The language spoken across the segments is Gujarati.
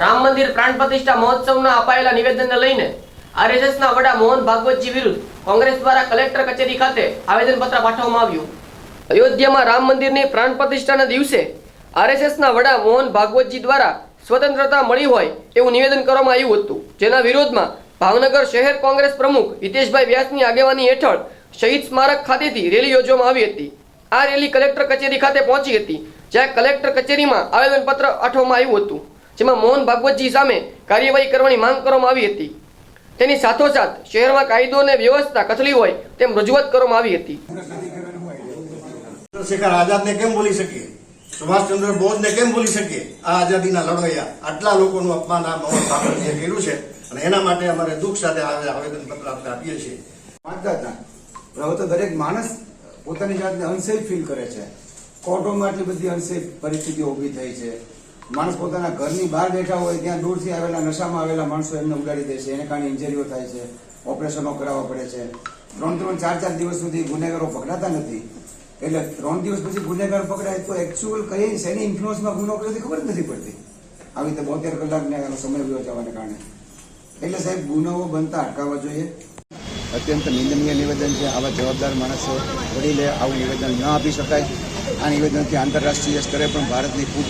રામ મંદિર પ્રાણ પ્રતિષ્ઠા મહોત્સવના અપાયેલા નિવેદનને લઈને આરએસએસના વડા મોહન ભાગવતજી વિરુદ્ધ કોંગ્રેસ દ્વારા કલેક્ટર કચેરી ખાતે આવેદનપત્ર પાઠવવામાં આવ્યું. અયોધ્યામાં રામ મંદિરની પ્રાણ પ્રતિષ્ઠાના દિવસે આરએસએસના વડા મોહન ભાગવતજી દ્વારા સ્વતંત્રતા મળી હોય એવું નિવેદન કરવામાં આવ્યું હતું. જેના વિરોધમાં ભાવનગર શહેર કોંગ્રેસ પ્રમુખ હિતેશભાઈ વ્યાસની આગેવાની હેઠળ શહીદ સ્મારક ખાતેથી રેલી યોજવામાં આવી હતી. આ રેલી કલેક્ટર કચેરી ખાતે પહોંચી હતી, જ્યાં કલેક્ટર કચેરીમાં આવેદનપત્ર પાઠવવામાં આવ્યું હતું. જેમાં મોહન ભાગવતજી સામે કાર્યવાહી કરવાની માંગ કરવામાં આવી હતી. તેની સાથોસાથ શહેરમાં કાયદો અને વ્યવસ્થા કથળી હોય તેમ રજૂઆત કરવામાં આવી હતી. ચંદ્રશેખર આઝાદને કેમ બોલી શકીએ? સુભાષચંદ્ર બોઝને કેમ બોલી શકીએ? આ આઝાદીના લડવૈયા આટલા લોકોનું અપમાન આ મોહન ભાગવતજીએ કર્યું છે અને એના માટે અમારે દુઃખ સાથે આ આવેદનપત્ર આપણે આપીએ છીએ. વાંચતા હવે તો દરેક માણસ પોતાની જાતને અનસેફ ફીલ કરે છે. કોર્ટોમાં આટલી બધી અનસેફ પરિસ્થિતિઓ ઊભી થઈ છે. માણસ પોતાના ઘરની બહાર બેઠા હોય, ત્યાં દૂરથી આવેલા નશામાં આવેલા માણસો એમને ઉડાડી દે છે. એને કારણે ઇન્જરીઓ થાય છે ઓપરેશનો કરાવવા પડે છે. ત્રણ ત્રણ ચાર ચાર દિવસ સુધી ગુનેગારો પકડાતા નથી. એટલે ત્રણ દિવસ પછી ગુનેગાર પકડાય તો એકચ્યુઅલ કઈ શેની ઇન્ફ્લુઅન્સમાં ગુનો કર્યો ખબર નથી પડતી. આવી રીતે બોતેર કલાકને સમય વયો જવાને કારણે. એટલે સાહેબ, ગુનાઓ બનતા અટકાવવા જોઈએ. અત્યંત નિંદનીય નિવેદન છે. આવા જવાબદાર માણસો વડીલે આવું નિવેદન ન આપી શકાય. આ નિવેદનથી આંતરરાષ્ટ્રીય સ્તરે પણ ભારતની ખૂબ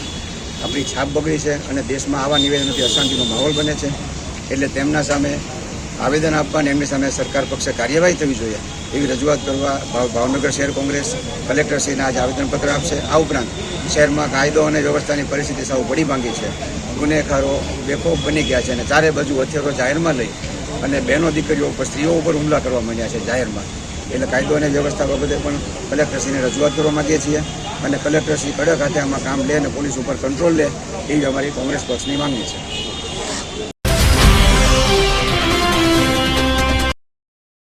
આપણી છાપ બગડી છે અને દેશમાં આવા નિવેદનોથી અશાંતિનો માહોલ બને છે. એટલે તેમના સામે આવેદન આપવા અને એમની સામે સરકાર પક્ષે કાર્યવાહી થવી જોઈએ એવી રજૂઆત કરવા ભાવ- ભાવનગર શહેર કોંગ્રેસ કલેક્ટરશ્રીને આજે આવેદનપત્ર આપશે. આ ઉપરાંત શહેરમાં કાયદો અને વ્યવસ્થાની પરિસ્થિતિ સાવ પડી ભાંગી છે. ગુનેગારો બેખોફ બની ગયા છે અને ચારે બાજુ હથિયારો જાહેરમાં લઈ અને બહેનો, દીકરીઓ ઉપર સ્ત્રીઓ ઉપર હુમલા કરવા માંડ્યા છે જાહેરમાં. એટલે કાયદો અને વ્યવસ્થા બાબતે પણ કલેક્ટરશ્રીને રજૂઆત કરવા માંગીએ છીએ. અને કલેક્ટરશ્રી કડક હાથે આમાં કામ લે અને પોલીસ ઉપર કંટ્રોલ લે, એવી અમારી કોંગ્રેસ પક્ષની માંગણી છે.